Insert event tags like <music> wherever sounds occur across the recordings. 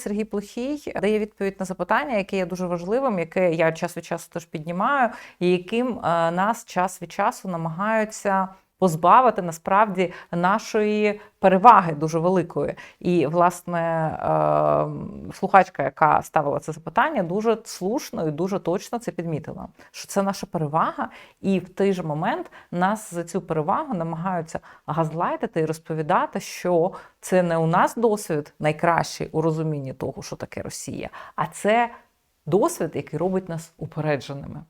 Сергій Плохій дає відповідь на запитання, яке є дуже важливим, яке я час від часу теж піднімаю, і яким е, нас час від часу намагаються позбавити насправді нашої переваги дуже великої. І, власне, е, слухачка, яка ставила це запитання, дуже слушно і дуже точно це підмітила, що це наша перевага, і в той же момент нас за цю перевагу намагаються газлайтити і розповідати, що це не у нас досвід найкращий у розумінні того, що таке Росія, а це досвід, який робить нас упередженими.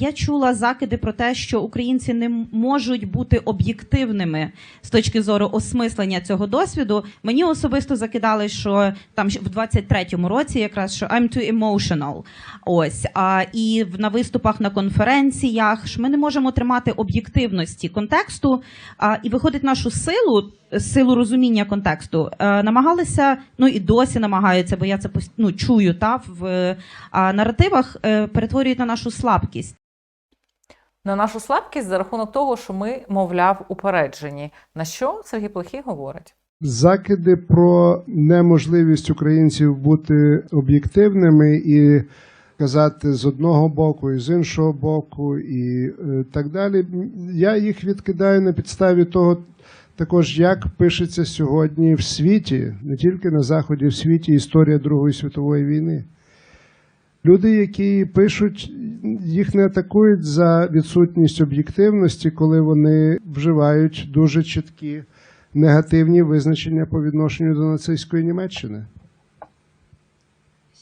Я чула закиди про те, що українці не можуть бути об'єктивними з точки зору осмислення цього досвіду. Мені особисто закидали, що там в 23-му році, якраз що I'm too emotional. Ось а і в- на виступах на конференціях що ми не можемо тримати об'єктивності контексту. А і виходить нашу силу, силу розуміння контексту, е, намагалися, ну і досі намагаються, бо я це ну, чую та в наративах е, перетворюють на нашу слабкість. На нашу слабкість за рахунок того, що ми, мовляв, упереджені. На що Сергій Плохій говорить? Закиди про неможливість українців бути об'єктивними і казати з одного боку і з іншого боку, і е, так далі. Я їх відкидаю на підставі того, також як пишеться сьогодні в світі, не тільки на заході, в світі історія Другої світової війни. Люди, які пишуть, їх не атакують за відсутність об'єктивності, коли вони вживають дуже чіткі негативні визначення по відношенню до нацистської Німеччини.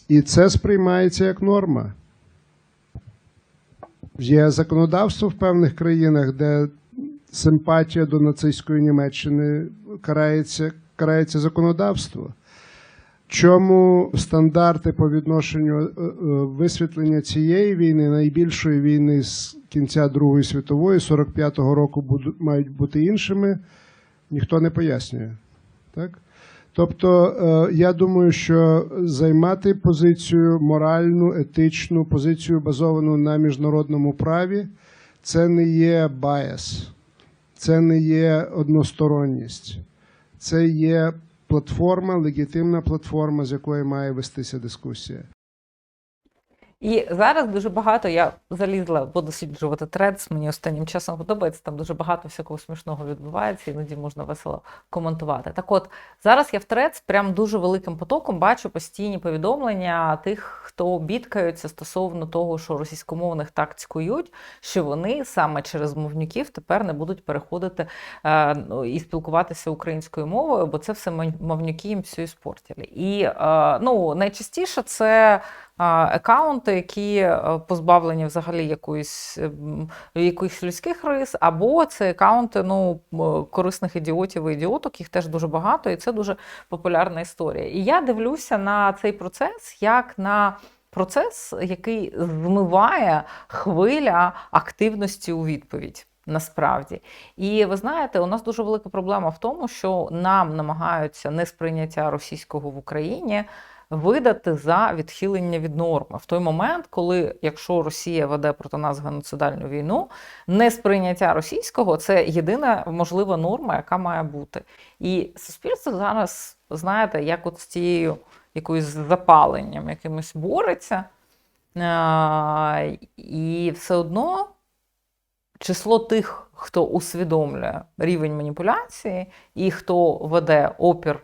І це сприймається як норма. Є законодавство в певних країнах, де симпатія до нацистської Німеччини карається, карається законодавство. Чому стандарти по відношенню е, е, висвітлення цієї війни, найбільшої війни з кінця Другої світової, 45-го року, мають бути іншими, ніхто не пояснює. Так? Тобто, е, я думаю, що займати позицію моральну, етичну, позицію базовану на міжнародному праві, це не є баяс, це не є односторонність, це є платформа, легітимна платформа, з якої має вестися дискусія. І зараз дуже багато я залізла подосліджувати трец. Мені останнім часом подобається. Там дуже багато всякого смішного відбувається, іноді можна весело коментувати. Так от зараз я в трец прям дуже великим потоком бачу постійні повідомлення тих, хто бідкаються стосовно того, що російськомовних так цькують, що вони саме через мовнюків тепер не будуть переходити е, ну, і спілкуватися українською мовою, бо це все мов- мовнюки їм все іспортили. І е, ну найчастіше це а, акаунти, які е, позбавлені взагалі якоїсь, ем, якихось людських рис, або це акаунти ну, корисних ідіотів і ідіоток, їх теж дуже багато, і це дуже популярна історія. І я дивлюся на цей процес як на процес, який змиває хвиля активності у відповідь. Насправді, і ви знаєте, у нас дуже велика проблема в тому, що нам намагаються несприйняття російського в Україні видати за відхилення від норми в той момент, коли якщо Росія веде проти нас геноцидальну війну, несприйняття російського це єдина можлива норма, яка має бути. І суспільство зараз, знаєте, як от з цією якоюсь запаленням якимось бореться, і все одно число тих, хто усвідомлює рівень маніпуляції і хто веде опір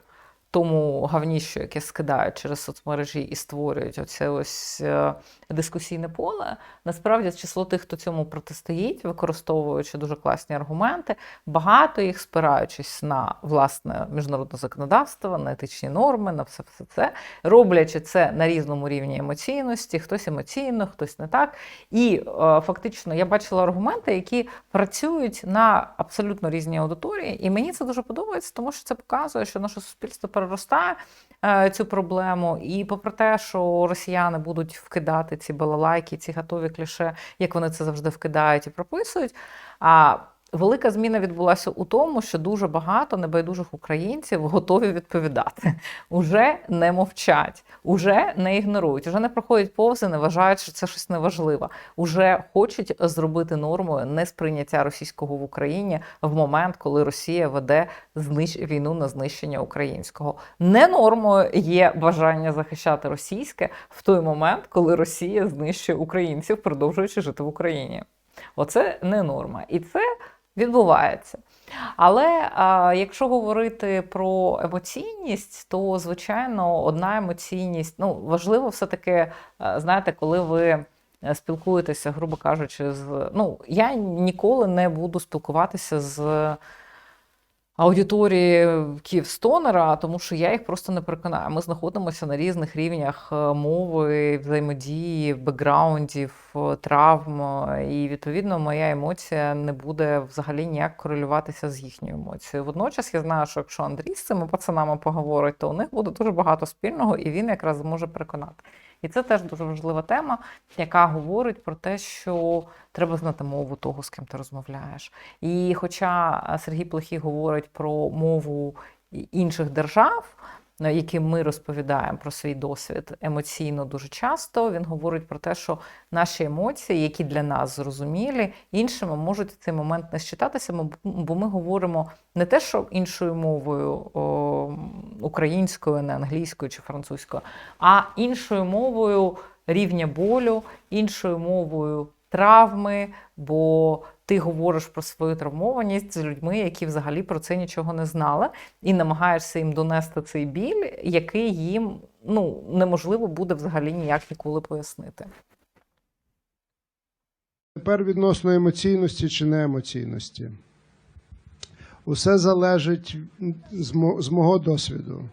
тому гавніщу, яке скидають через соцмережі і створюють оце ось е, дискусійне поле. Насправді число тих, хто цьому протистоїть, використовуючи дуже класні аргументи, багато їх спираючись на власне міжнародне законодавство, на етичні норми, на все, все це, роблячи це на різному рівні емоційності, хтось емоційно, хтось не так. І е, фактично я бачила аргументи, які працюють на абсолютно різні аудиторії, і мені це дуже подобається, тому що це показує, що наше суспільство переростає е, цю проблему. І попри те, що росіяни будуть вкидати ці балалайки, ці готові кліше, як вони це завжди вкидають і прописують. А Велика зміна відбулася у тому, що дуже багато небайдужих українців готові відповідати, <laughs> уже не мовчать, уже не ігнорують, уже не проходять повзи, не вважають, що це щось неважливе. Уже хочуть зробити нормою несприйняття російського в Україні в момент, коли Росія веде знищ... війну на знищення українського. Не нормою є бажання захищати російське в той момент, коли Росія знищує українців, продовжуючи жити в Україні. Оце не норма. І це відбувається. Але а, якщо говорити про емоційність, то звичайно одна емоційність, ну важливо все-таки, а, знаєте, коли ви е, спілкуєтеся, грубо кажучи, з ну я ніколи не буду спілкуватися з аудиторії Київстонера, тому що я їх просто не переконаю. Ми знаходимося на різних рівнях е, мови, взаємодії, бекграундів, травм, і відповідно моя емоція не буде взагалі ніяк корелюватися з їхньою емоцією. Водночас я знаю, що якщо Андрій з цими пацанами поговорить, то у них буде дуже багато спільного, і він якраз зможе переконати. І це теж дуже важлива тема, яка говорить про те, що треба знати мову того, з ким ти розмовляєш. І хоча Сергій Плохій говорить про мову інших держав, яким ми розповідаємо про свій досвід емоційно дуже часто, він говорить про те, що наші емоції, які для нас зрозумілі, іншими можуть в цей момент не считатися, бо ми говоримо не те, що іншою мовою о, українською, не англійською чи французькою, а іншою мовою рівня болю, іншою мовою травми, бо ти говориш про свою травмованість з людьми, які взагалі про це нічого не знали, і намагаєшся їм донести цей біль, який їм ну, неможливо буде взагалі ніяк ніколи пояснити. Тепер відносно емоційності чи неемоційності. Усе залежить з мо- мого досвіду.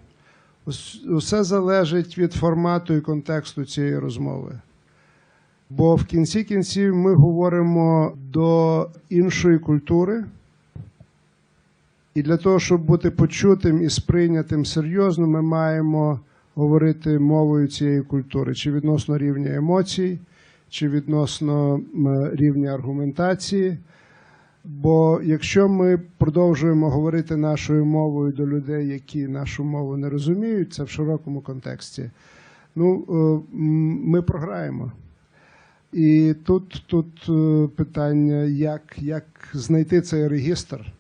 Усе залежить від формату і контексту цієї розмови. Бо в кінці кінців ми говоримо до іншої культури, і для того, щоб бути почутим і сприйнятим серйозно, ми маємо говорити мовою цієї культури, чи відносно рівня емоцій, чи відносно рівня аргументації. Бо якщо ми продовжуємо говорити нашою мовою до людей, які нашу мову не розуміють, це в широкому контексті, ну е, ми програємо. І тут, тут е, питання, як, як знайти цей регістр.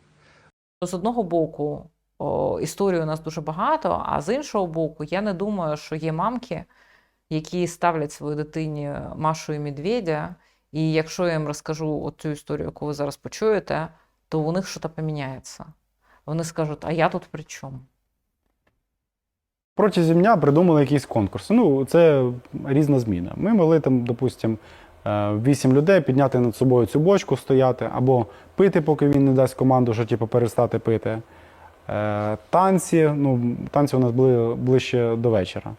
З одного боку, о, історії у нас дуже багато, а з іншого боку, я не думаю, що є мамки, які ставлять своїй дитині Машу і Медведя, і якщо я їм розкажу цю історію, яку ви зараз почуєте, то у них щось поміняється. Вони скажуть, а я тут при чому? Протягом дня придумали якісь конкурси. Ну, це різна зміна. Ми могли там, допустимо, вісім людей підняти над собою цю бочку, стояти, або пити, поки він не дасть команду, що типу, перестати пити. Е, Танці, ну, танці у нас були ближче до вечора.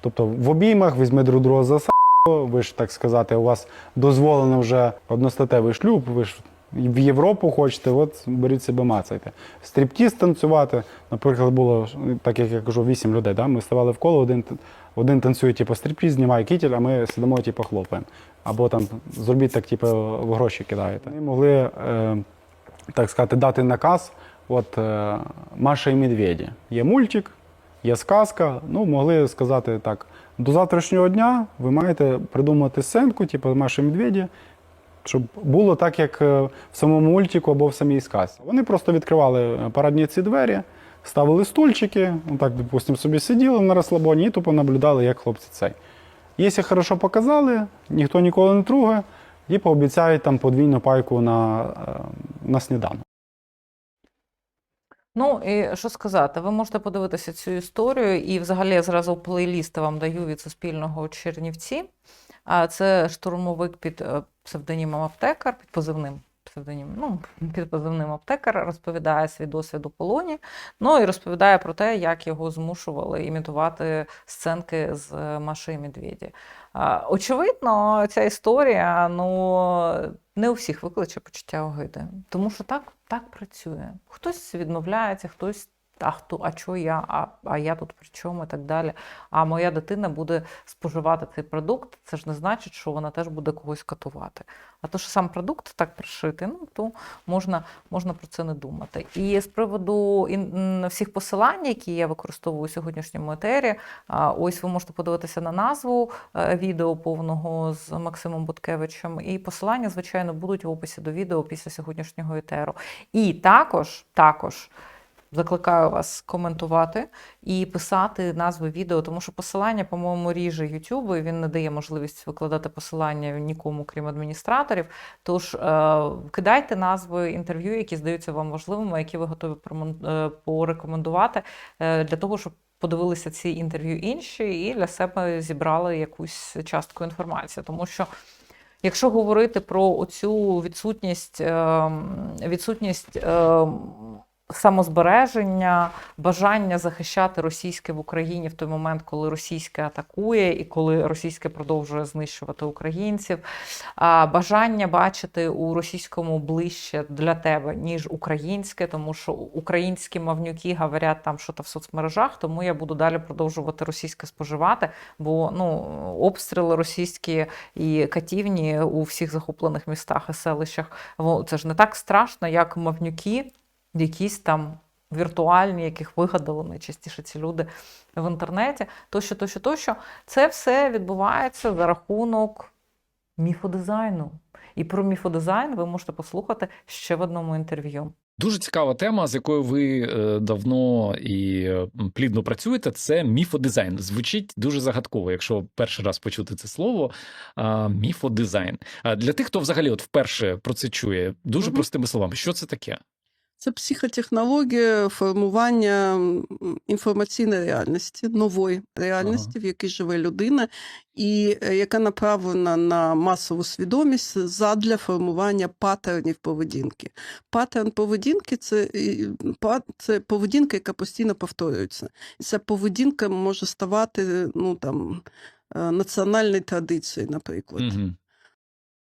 Тобто в обіймах візьми друг друга за с***, ви ж так сказати, у вас дозволено вже одностатевий шлюб, ви ж в Європу хочете, от беріть себе мацайте. Стріптіз танцювати. Наприклад, було так, як я кажу, вісім людей. Да? Ми ставали в коло, один, один танцює, типу, стріптіз, знімає кітель, а ми сидимо, типу, хлопаємо. Або там зробіть так, типу, в гроші кидаєте. Ми могли, е, так сказати, дати наказ. От е, Маша і Медведі. Є мультик, є сказка. Ну, могли сказати так: до завтрашнього дня ви маєте придумати сценку, типу Маша і Медведі, щоб було так, як е, в самому мультику або в самій сказці. Вони просто відкривали е, парадні ці двері, ставили стульчики, так, допустимо, собі сиділи на розслабоні і тупо наблюдали, як хлопці цей. Якщо хорошо показали, ніхто ніколи не тругає, і пообіцяють там подвійну пайку на, е, на сніданок. Ну і що сказати, ви можете подивитися цю історію, і взагалі я зразу плейлісти вам даю від Суспільного Чернівці. А це штурмовик під е, псевдонімом Аптекар, під позивним псевдонім, ну, під позивним Аптекар, розповідає свій досвід у полоні. Ну і розповідає про те, як його змушували імітувати сценки з е, Маші Медведі. Очевидно, ця історія ну, не у всіх викличе почуття огиди, тому що так, так працює. Хтось відмовляється, хтось а хто, а що я, а, а я тут при чому і так далі. А моя дитина буде споживати цей продукт, це ж не значить, що вона теж буде когось катувати. А то, що сам продукт так пришитий, ну то можна, можна про це не думати. І з приводу всіх посилань, які я використовую у сьогоднішньому етері, ось ви можете подивитися на назву е, відео повного з Максимом Буткевичем. І посилання, звичайно, будуть в описі до відео після сьогоднішнього етеру. І також, також. Закликаю вас коментувати і писати назви відео, тому що посилання, по-моєму, ріже YouTube, і він не дає можливість викладати посилання нікому, крім адміністраторів. Тож е, кидайте назви інтерв'ю, які здаються вам важливими, які ви готові е, порекомендувати е, для того, щоб подивилися ці інтерв'ю інші і для себе зібрали якусь частку інформації. Тому що Якщо говорити про оцю відсутність, ем, відсутність ем, самозбереження, бажання захищати російське в Україні в той момент, коли російське атакує і коли російське продовжує знищувати українців, бажання бачити у російському ближче для тебе, ніж українське, тому що українські мавнюки говорять там що-то в соцмережах, тому я буду далі продовжувати російське споживати, бо ну, обстріли російські і катівні у всіх захоплених містах і селищах. Це ж не так страшно, як мавнюки, якісь там віртуальні, яких вигадали найчастіше ці люди в інтернеті, тощо, тощо, тощо. Це все відбувається за рахунок міфодизайну. І про міфодизайн ви можете послухати ще в одному інтерв'ю. Дуже цікава тема, з якою ви е, давно і плідно працюєте. Це міфодизайн. Звучить дуже загадково, якщо перший раз почути це слово. Міфодизайн. А для тих, хто взагалі от вперше про це чує, дуже Мгм. простими словами, що це таке? Це психотехнологія формування інформаційної реальності, нової реальності, в якій живе людина, і е, яка направлена на масову свідомість задля формування паттернів поведінки. Паттерн поведінки це, це поведінка, яка постійно повторюється. І ця поведінка може ставати ну, там, е, національною традицією, наприклад. Угу.